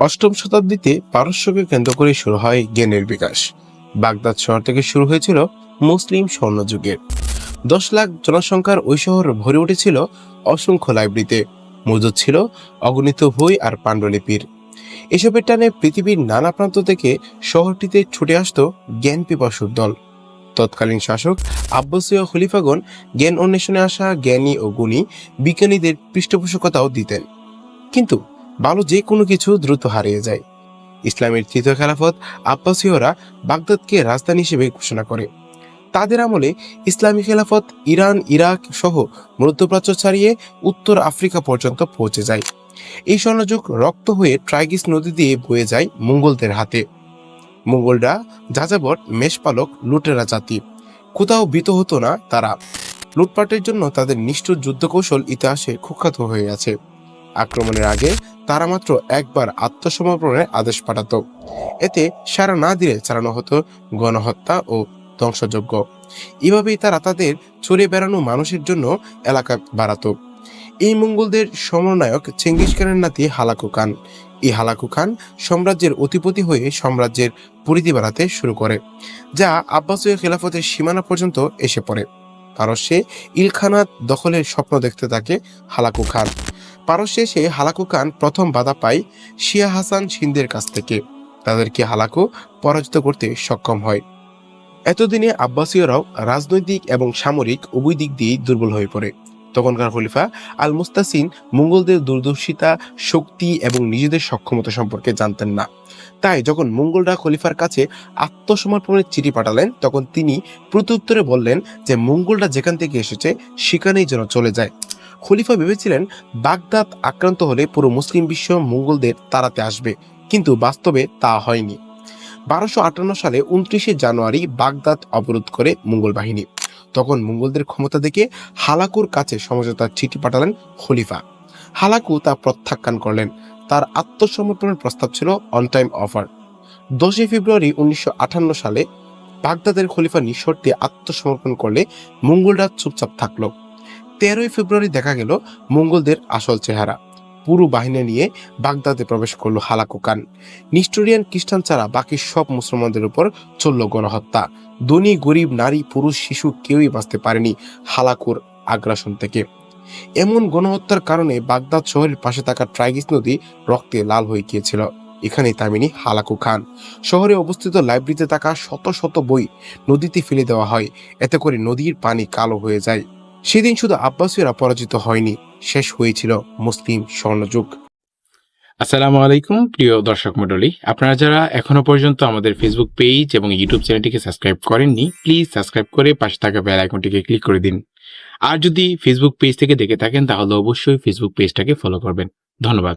অষ্টম শতাব্দীতে পারস্যকে কেন্দ্র করে শুরু হয় জ্ঞানের বিকাশ। বাগদাদ শহর থেকে শুরু হয়েছিল মুসলিম স্বর্ণযুগের। দশ লাখ জনসংখ্যার ওই শহর ভরে উঠেছিল অসংখ্য লাইব্রেরিতে। মজুদ ছিল অগণিত বই আর পাণ্ডুলিপির। এসবের টানে পৃথিবীর নানা প্রান্ত থেকে শহরটিতে ছুটে আসতো জ্ঞান পিপাসুর দল। তৎকালীন শাসক আব্বাসীয় খলিফাগণ জ্ঞান অন্বেষণে আসা জ্ঞানী ও গুণী বিজ্ঞানীদের পৃষ্ঠপোষকতাও দিতেন। কিন্তু ভালো যে কোনো কিছু দ্রুত হারিয়ে যায়। ইসলামের তৃতীয় খেলাফত আব্বাসীয়রা বাগদাদকে রাজধানী হিসেবে ঘোষণা করে। তাদের আমলে ইসলামী খেলাফত ইরান, ইরাক সহ মধ্যপ্রাচ্য ছাড়িয়ে উত্তর আফ্রিকা পর্যন্ত পৌঁছে যায়। এই স্বর্ণযুগ রক্ত হয়ে ট্রাইগিস নদী দিয়ে বয়ে যায় মঙ্গলদের হাতে। মঙ্গলরা যাযাবর মেষপালক, লুটেরা জাতি। কোথাও বিত হতো না তারা। লুটপাটের জন্য তাদের নিষ্ঠুর যুদ্ধকৌশল ইতিহাসে কুখ্যাত হয়ে আছে। আক্রমণের আগে তারা মাত্র একবার আত্মসমর্পণের আদেশ পাঠাতো। এতে সারা না দিলে চালানো হতো গণহত্যা ও ধ্বংসযজ্ঞ। এভাবেই তারা তাদের চড়ে বেড়ানো মানুষের জন্য এলাকা বাড়াতো। এই মঙ্গলদের সমরনায়ক চেঙ্গিস খানের নাতি হালাকু খান। এই হালাকু খান সাম্রাজ্যের অতিপতি হয়ে সাম্রাজ্যের পরিধি বাড়াতে শুরু করে, যা আব্বাসীয় খেলাফতের সীমানা পর্যন্ত এসে পড়ে। পারস্যে ইলখানাত দখলের স্বপ্ন দেখতে থাকে হালাকু খান। পারস্যে সে হালাকু খান প্রথম বাধা পায় শিয়া হাসান সিন্ধের কাছ থেকে। তাদেরকে হালাকু পরাজিত করতে সক্ষম হয়। এতদিনে আব্বাসীয়রাও রাজনৈতিক এবং সামরিক উভয় দিক দিয়েই দুর্বল হয়ে পড়ে। তখনকার খলিফা আল মুস্তাসিন মঙ্গলদের দূরদর্শিতা, শক্তি এবং নিজেদের সক্ষমতা সম্পর্কে জানতেন না। তাই যখন মঙ্গলরা খলিফার কাছে আত্মসমর্পণের চিঠি পাঠালেন, তখন তিনি প্রত্যুত্তরে বললেন যে মঙ্গলরা যেখান থেকে এসেছে, সেখানেই যেন চলে যায়। খলিফা ভেবেছিলেন বাগদাদ আক্রান্ত হলে পুরো মুসলিম বিশ্ব মঙ্গলদের তাড়াতে আসবে, কিন্তু বাস্তবে তা হয়নি। বারোশো আটান্ন সালে উনত্রিশে জানুয়ারি বাগদাদ অবরোধ করে মঙ্গল বাহিনী। তখন মঙ্গলদের ক্ষমতা দেখে হালাকুর কাছে সমঝোতার চিঠি পাঠালেন খলিফা। হালাকু তা প্রত্যাখ্যান করলেন। তার আত্মসমর্পণের প্রস্তাব ছিল অন টাইম অফার দশই ফেব্রুয়ারি উনিশশো আটান্ন সালে বাগদাদের খলিফা নিঃশর্তে আত্মসমর্পণ করলে মঙ্গলরা চুপচাপ থাকল। তেরোই ফেব্রুয়ারি দেখা গেল মঙ্গলদের আসল চেহারা। পুরো বাহিনী নিয়ে বাগদাদে প্রবেশ করল হালাকু খান। নিস্টোরিয়ান খ্রিস্টান ছাড়া বাকি সব মুসলমানদের উপর চলল গণহত্যা। ধনী, গরিব, নারী, পুরুষ, শিশু কেউই বাঁচতে পারেনি হালাকুর আগ্রাসন থেকে। এমন গণহত্যার কারণে বাগদাদ শহরের পাশে থাকা ট্রাইগিস নদী রক্তে লাল হয়ে গিয়েছিল। এখানেই তামিনি হালাকু খান। শহরে অবস্থিত লাইব্রেরিতে থাকা শত শত বই নদীতে ফেলে দেওয়া হয়। এতে করে নদীর পানি কালো হয়ে যায়। সেদিন শুধু আব্বাসীয়রা পরাজিত হয়নি, শেষ হয়েছিল মুসলিম স্বর্ণযুগ। আসসালামু আলাইকুম, প্রিয় দর্শক মণ্ডলী। আপনারা যারা এখনও পর্যন্ত আমাদের ফেসবুক পেজ এবং ইউটিউব চ্যানেলটিকে সাবস্ক্রাইব করেননি প্লিজ সাবস্ক্রাইব করে পাশে থাকা বেল আইকনটিকে ক্লিক করে দিন। আর যদি ফেসবুক পেজ থেকে দেখে থাকেন, তাহলে অবশ্যই ফেসবুক পেজটাকে ফলো করবেন। ধন্যবাদ।